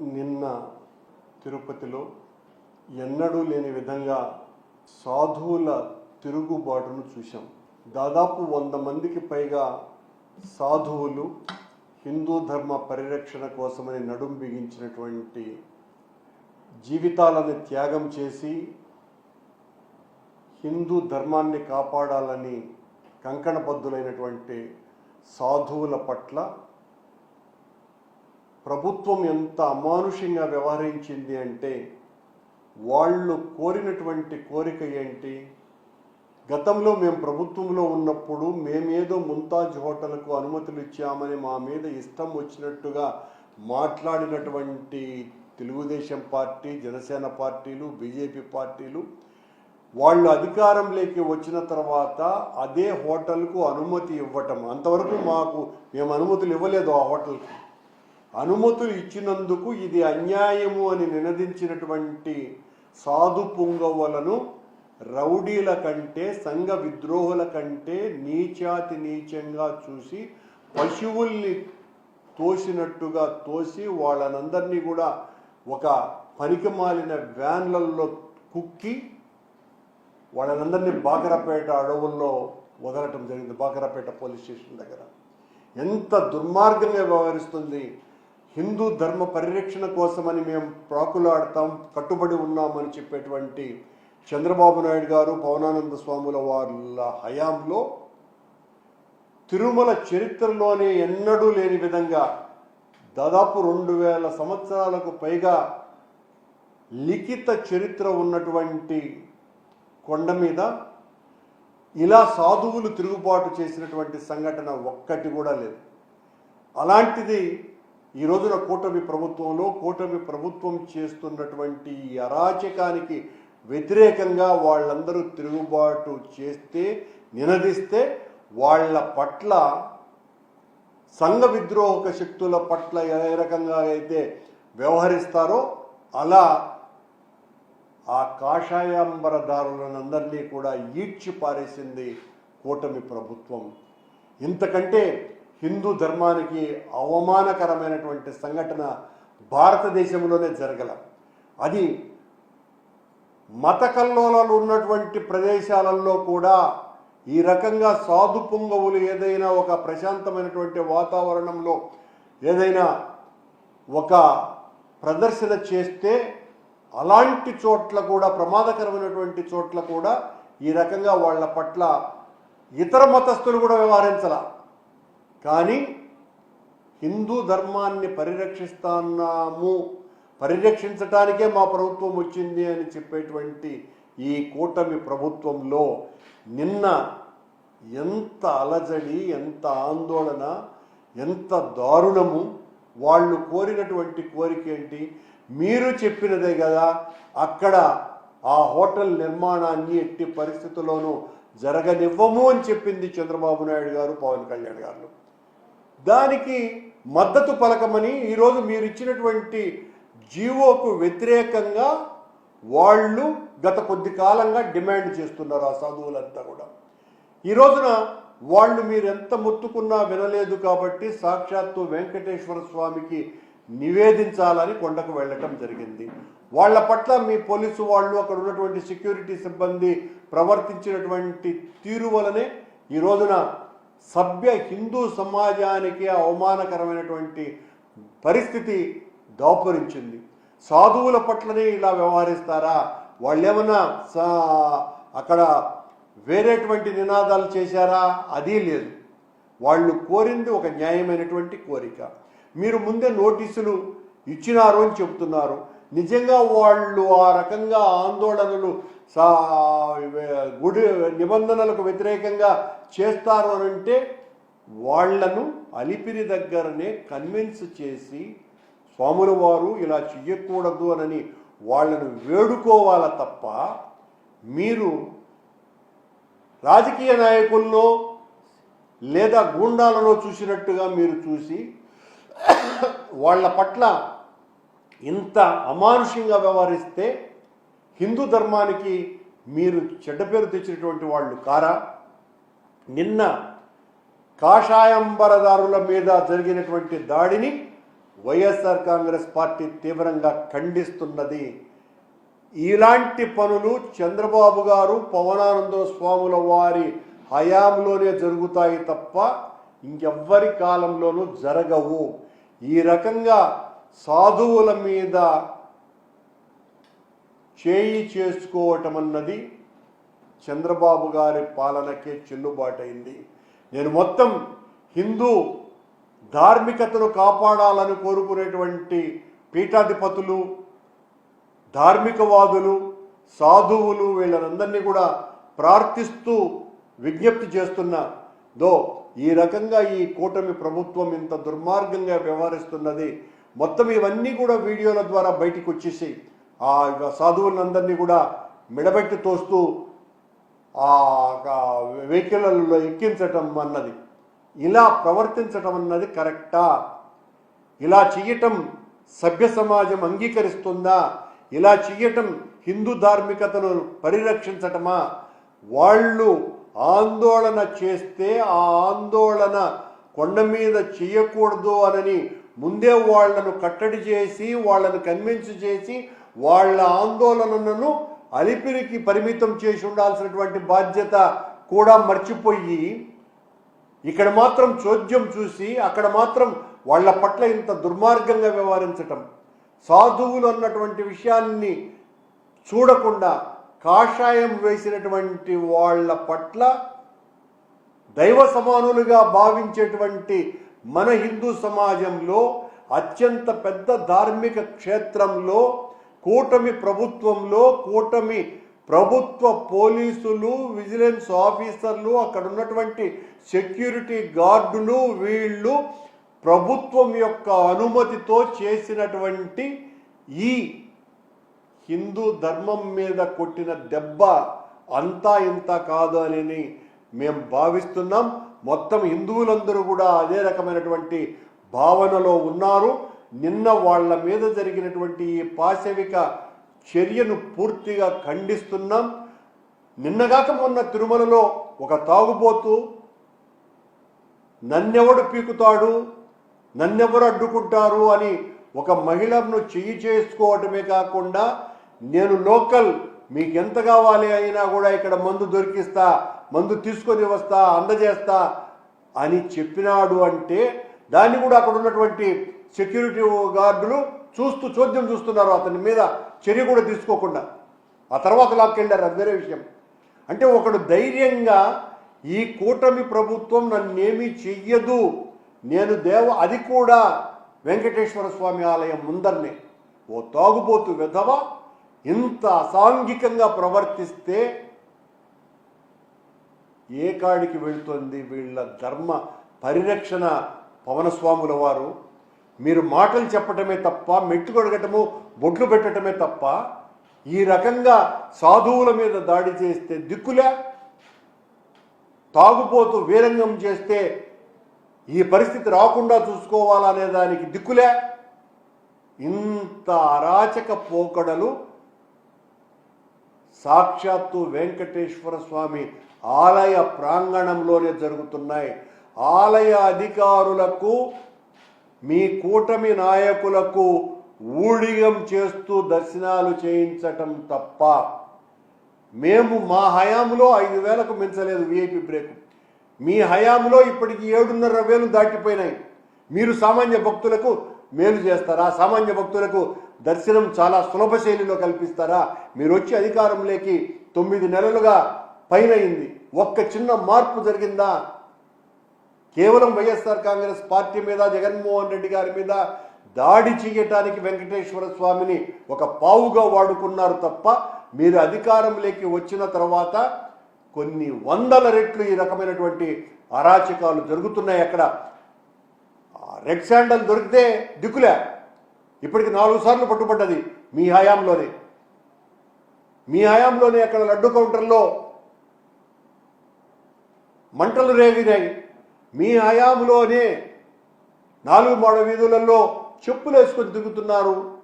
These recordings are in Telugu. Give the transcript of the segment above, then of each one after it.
నిన్న తిరుపతిలో ఎన్నడూ లేని విధంగా సాధువుల తిరుగుబాటును చూశాం. దాదాపు వంద మందికి పైగా సాధువులు హిందూ ధర్మ పరిరక్షణ కోసమని నడుం బిగించినటువంటి జీవితాలను త్యాగం చేసి హిందూ ధర్మాన్ని కాపాడాలని కంకణబద్ధులైనటువంటి సాధువుల పట్ల ప్రభుత్వం ఎంత అమానుషంగా వ్యవహరించింది అంటే వాళ్ళు కోరినటువంటి కోరిక ఏంటి? గతంలో మేము ప్రభుత్వంలో ఉన్నప్పుడు మేమేదో ముంతాజ్ హోటల్కు అనుమతులు ఇచ్చామని మా మీద ఇష్టం వచ్చినట్టుగా మాట్లాడినటువంటి తెలుగుదేశం పార్టీ జనసేన పార్టీలు బీజేపీ పార్టీలు వాళ్ళు అధికారంలోకి వచ్చిన తర్వాత అదే హోటల్కు అనుమతి ఇవ్వటం. అంతవరకు మాకు మేము అనుమతులు ఇవ్వలేదు ఆ హోటల్కి. అనుమతులు ఇచ్చినందుకు ఇది అన్యాయము అని నినదించినటువంటి సాధు పుంగవులను రౌడీల కంటే సంఘ విద్రోహుల కంటే నీచాతి నీచంగా చూసి పశువుల్ని తోసినట్టుగా తోసి వాళ్ళనందరినీ కూడా ఒక పనికిమాలిన వ్యాన్లలో కుక్కి వాళ్ళనందరినీ బాకరపేట అడవుల్లో వదలటం జరిగింది బాకరపేట పోలీస్ స్టేషన్ దగ్గర. ఎంత దుర్మార్గంగా వ్యవహరిస్తుంది హిందూ ధర్మ పరిరక్షణ కోసమని మేము ప్రాకులాడతాం కట్టుబడి ఉన్నామని చెప్పేటువంటి చంద్రబాబు నాయుడు గారు పవనానంద స్వాముల వాళ్ళ హయాంలో తిరుమల చరిత్రలోనే ఎన్నడూ లేని విధంగా దాదాపు రెండు వేల సంవత్సరాలకు పైగా లిఖిత చరిత్ర ఉన్నటువంటి కొండ మీద ఇలా సాధువులు తిరుగుబాటు చేసినటువంటి సంఘటన ఒక్కటి కూడా లేదు. అలాంటిది ఈ రోజున కూటమి ప్రభుత్వంలో కూటమి ప్రభుత్వం చేస్తున్నటువంటి అరాచకానికి వ్యతిరేకంగా వాళ్ళందరూ తిరుగుబాటు చేస్తే నినదిస్తే వాళ్ళ పట్ల సంఘ విద్రోహక శక్తుల పట్ల ఏ రకంగా అయితే వ్యవహరిస్తారో అలా ఆ కాషాయాంబరదారులనందరినీ కూడా ఈడ్చి పారేసింది కూటమి ప్రభుత్వం. ఇంతకంటే హిందూ ధర్మానికి అవమానకరమైనటువంటి సంఘటన భారతదేశంలోనే జరగల. అది మత కల్లోలాలు ఉన్నటువంటి ప్రదేశాలలో కూడా ఈ రకంగా సాధు పొంగవులు ఏదైనా ఒక ప్రశాంతమైనటువంటి వాతావరణంలో ఏదైనా ఒక ప్రదర్శన చేస్తే అలాంటి చోట్ల కూడా ప్రమాదకరమైనటువంటి చోట్ల కూడా ఈ రకంగా వాళ్ళ పట్ల ఇతర మతస్థులు కూడా వ్యవహరించాల. కానీ హిందూ ధర్మాన్ని పరిరక్షిస్తున్నాము. పరిరక్షించటానికే మా ప్రభుత్వం వచ్చింది అని చెప్పేటువంటి ఈ కూటమి ప్రభుత్వంలో నిన్న ఎంత అలజడి ఎంత ఆందోళన ఎంత దారుణము వాళ్ళు కోరినటువంటి కోరిక ఏంటి? మీరు చెప్పినదే కదా అక్కడ ఆ హోటల్ నిర్మాణాన్ని ఎట్టి పరిస్థితుల్లోనూ జరగనివ్వము అని చెప్పింది చంద్రబాబు నాయుడు గారు పవన్ కళ్యాణ్ గారు. దానికి మద్దతు పలకమని ఈరోజు మీరు ఇచ్చినటువంటి జీవోకు వ్యతిరేకంగా వాళ్ళు గత కొద్ది కాలంగా డిమాండ్ చేస్తున్నారు ఆ సాధువులంతా కూడా. ఈ రోజున వాళ్ళు మీరు ఎంత మొత్తుకున్నా వినలేదు కాబట్టి సాక్షాత్తు వెంకటేశ్వర స్వామికి నివేదించాలని కొండకు వెళ్ళటం జరిగింది. వాళ్ళ పట్ల మీ పోలీసు వాళ్ళు అక్కడ ఉన్నటువంటి సెక్యూరిటీ సిబ్బంది ప్రవర్తించినటువంటి తీరు వలనే ఈ రోజున సభ్య హిందూ సమాజానికి అవమానకరమైనటువంటి పరిస్థితి దాపురించింది. సాధువుల పట్లనే ఇలా వ్యవహరిస్తారా? వాళ్ళేమన్నా సా- అక్కడ వేరేటువంటి నినాదాలు చేశారా? అది లేదు. వాళ్ళు కోరింది ఒక న్యాయమైనటువంటి కోరిక. మీరు ముందే నోటీసులు ఇచ్చినారు అని చెప్తున్నారు నిజంగా వాళ్ళు ఆ రకంగా ఆందోళనలు సా గుడి నిబంధనలకు వ్యతిరేకంగా చేస్తారు అని అంటే వాళ్ళను అలిపిరి దగ్గరనే కన్విన్స్ చేసి స్వాముల వారు ఇలా చెయ్యకూడదు అని వాళ్ళను వేడుకోవాల తప్ప మీరు రాజకీయ నాయకుల్లో లేదా గూండాలలో చూసినట్టుగా మీరు చూసి వాళ్ళ పట్ల ఇంత అమానుషంగా వ్యవహరిస్తే హిందూ ధర్మానికి మీరు చెడ్డ పేరు తెచ్చినటువంటి వాళ్ళు కారా? నిన్న కాషాయంబరదారుల మీద జరిగినటువంటి దాడిని వైఎస్ఆర్ కాంగ్రెస్ పార్టీ తీవ్రంగా ఖండిస్తున్నది. ఇలాంటి పనులు చంద్రబాబు గారు పవనానంద స్వాముల వారి హయాంలోనే జరుగుతాయి తప్ప ఇంకెవ్వరి కాలంలోనూ జరగవు. ఈ రకంగా సాధువుల మీద చేయి చేసుకోవటం అన్నది చంద్రబాబు గారి పాలనకే చెల్లుబాటైంది నేను మొత్తం హిందూ ధార్మికతను కాపాడాలని కోరుకునేటువంటి పీఠాధిపతులు ధార్మికవాదులు సాధువులు వీళ్ళనందరినీ కూడా ప్రార్థిస్తూ విజ్ఞప్తి చేస్తున్నా దో ఈ రకంగా ఈ కూటమి ప్రభుత్వం ఇంత దుర్మార్గంగా వ్యవహరిస్తున్నది మొత్తం ఇవన్నీ కూడా వీడియోల ద్వారా బయటికి వచ్చేసి ఆ సాధువులందరినీ కూడా మిడబెట్టి తోస్తూ ఆ వెహికల్లో ఎక్కించటం అన్నది. ఇలా ప్రవర్తించటం అన్నది కరెక్టా? ఇలా చేయటం సభ్య సమాజం అంగీకరిస్తుందా? ఇలా చేయటం హిందూ ధార్మికతను పరిరక్షించటమా? వాళ్ళు ఆందోళన చేస్తే ఆ ఆందోళన కొండ మీద చేయకూడదు అనని ముందే వాళ్ళను కట్టడి చేసి వాళ్ళను కన్విన్స్ చేసి వాళ్ళ ఆందోళనలను అలిపిరికి పరిమితం చేసి ఉండాల్సినటువంటి బాధ్యత కూడా మర్చిపోయి ఇక్కడ మాత్రం చోద్యం చూసి అక్కడ మాత్రం వాళ్ళ పట్ల ఇంత దుర్మార్గంగా వ్యవహరించటం సాధువులు అన్నటువంటి విషయాన్ని చూడకుండా కాషాయం వేసినటువంటి వాళ్ళ పట్ల దైవ సమానులుగా భావించేటువంటి మన హిందూ సమాజంలో అత్యంత పెద్ద ధార్మిక క్షేత్రంలో కూటమి ప్రభుత్వంలో కూటమి ప్రభుత్వ పోలీసులు విజిలెన్స్ ఆఫీసర్లు అక్కడ ఉన్నటువంటి సెక్యూరిటీ గార్డులు వీళ్ళు ప్రభుత్వం యొక్క అనుమతితో చేసినటువంటి ఈ హిందూ ధర్మం మీద కొట్టిన దెబ్బ అంతా ఇంత కాదు అని మేము భావిస్తున్నాం. మొత్తం హిందువులందరూ కూడా అదే రకమైనటువంటి భావనలో ఉన్నారు. నిన్న వాళ్ళ మీద జరిగినటువంటి ఈ పాశవిక చర్యను పూర్తిగా ఖండిస్తున్నాం. నిన్నగాక మొన్న తిరుమలలో ఒక తాగుబోతు నన్నెవడు పీకుతాడు నన్నెవరు అడ్డుకుంటారు అని ఒక మహిళను చెయ్యి చేసుకోవటమే కాకుండా నేను లోకల్ మీకు ఎంత కావాలి అయినా కూడా ఇక్కడ మందు దొరికిస్తా మందు తీసుకొని వస్తా అందజేస్తా అని చెప్పినాడు అంటే దాన్ని కూడా అక్కడ ఉన్నటువంటి సెక్యూరిటీ గార్డులు చూస్తూ చోద్యం చూస్తున్నారు అతని మీద చర్య కూడా తీసుకోకుండా. ఆ తర్వాత లాక్కెళ్ళారు అది వేరే విషయం. అంటే ఒకడు ధైర్యంగా ఈ కూటమి ప్రభుత్వం నన్నేమీ చెయ్యదు నేను దేవ అది కూడా వెంకటేశ్వర స్వామి ఆలయం ముందరనే. ఓ తాగుబోతు విధవ ఇంత అసాంఘికంగా ప్రవర్తిస్తే ఏ కాడికి వెళ్తుంది వీళ్ళ ధర్మ పరిరక్షణ పవనస్వాముల వారు? మీరు మాటలు చెప్పటమే తప్ప మెట్టు కొడగటము బొట్లు పెట్టడమే తప్ప ఈ రకంగా సాధువుల మీద దాడి చేస్తే దిక్కులే? తాగుపోతూ వీరంగం చేస్తే ఈ పరిస్థితి రాకుండా చూసుకోవాలనే దానికి దిక్కులే? ఇంత అరాచక పోకడలు సాక్షాత్తు వెంకటేశ్వర స్వామి ఆలయ ప్రాంగణంలోనే జరుగుతున్నాయి. ఆలయ అధికారులకు మీ కూటమి నాయకులకు ఊడిగం చేస్తూ దర్శనాలు చేయించటం తప్ప మేము మా హయాంలో ఐదు వేలకు మించలేదు విఐపి బ్రేక్. మీ హయాంలో ఇప్పటికి ఏడున్నర వేలు దాటిపోయినాయి. మీరు సామాన్య భక్తులకు మేలు చేస్తారా? సామాన్య భక్తులకు దర్శనం చాలా సులభ శైలిలో కల్పిస్తారా? మీరు వచ్చి అధికారంలోకి తొమ్మిది నెలలుగా పైనయింది ఒక్క చిన్న మార్పు జరిగిందా? కేవలం వైఎస్ఆర్ కాంగ్రెస్ పార్టీ మీద జగన్మోహన్ రెడ్డి గారి మీద దాడి చేయటానికి వెంకటేశ్వర స్వామిని ఒక పావుగా వాడుకున్నారు తప్ప మీరు అధికారంలోకి వచ్చిన తర్వాత కొన్ని వందల రెట్లు ఈ రకమైనటువంటి అరాచకాలు జరుగుతున్నాయి అక్కడ. రెడ్ శాండల్ దొరికితే దిక్కులే. ఇప్పటికి నాలుగు సార్లు పట్టుబడ్డది మీ హయాంలోనే. మీ హయాంలోనే అక్కడ లడ్డు కౌంటర్లో మంటలు రేగినాయి. మీ హయాంలోనే నాలుగు మూడు వీధులలో చెప్పులు వేసుకొని తిరుగుతున్నారు.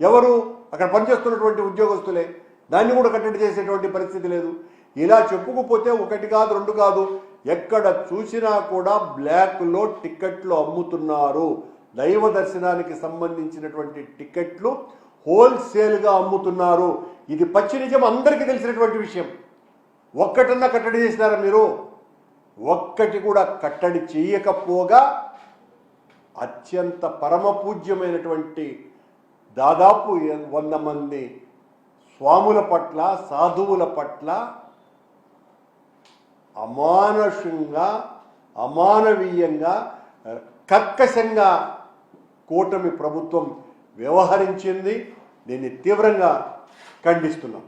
ఎవరు? అక్కడ పనిచేస్తున్నటువంటి ఉద్యోగస్తులే. దాన్ని కూడా కట్టడి చేసేటువంటి పరిస్థితి లేదు. ఇలా చెప్పుకుపోతే ఒకటి కాదు రెండు కాదు. ఎక్కడ చూసినా కూడా బ్లాక్లో టిక్కెట్లు అమ్ముతున్నారు. దైవ దర్శనానికి సంబంధించినటువంటి టికెట్లు హోల్సేల్గా అమ్ముతున్నారు. ఇది పచ్చి నిజం అందరికీ తెలిసినటువంటి విషయం. ఒక్కటన్నా కట్టడి చేసినారా మీరు? ఒక్కటి కూడా కట్టడి చేయకపోగా అత్యంత పరమ పూజ్యమైనటువంటి దాదాపు వంద మంది స్వాముల పట్ల సాధువుల పట్ల అమానుషంగా అమానవీయంగా కర్కశంగా కూటమి ప్రభుత్వం వ్యవహరించింది. దీన్ని తీవ్రంగా ఖండిస్తున్నాం.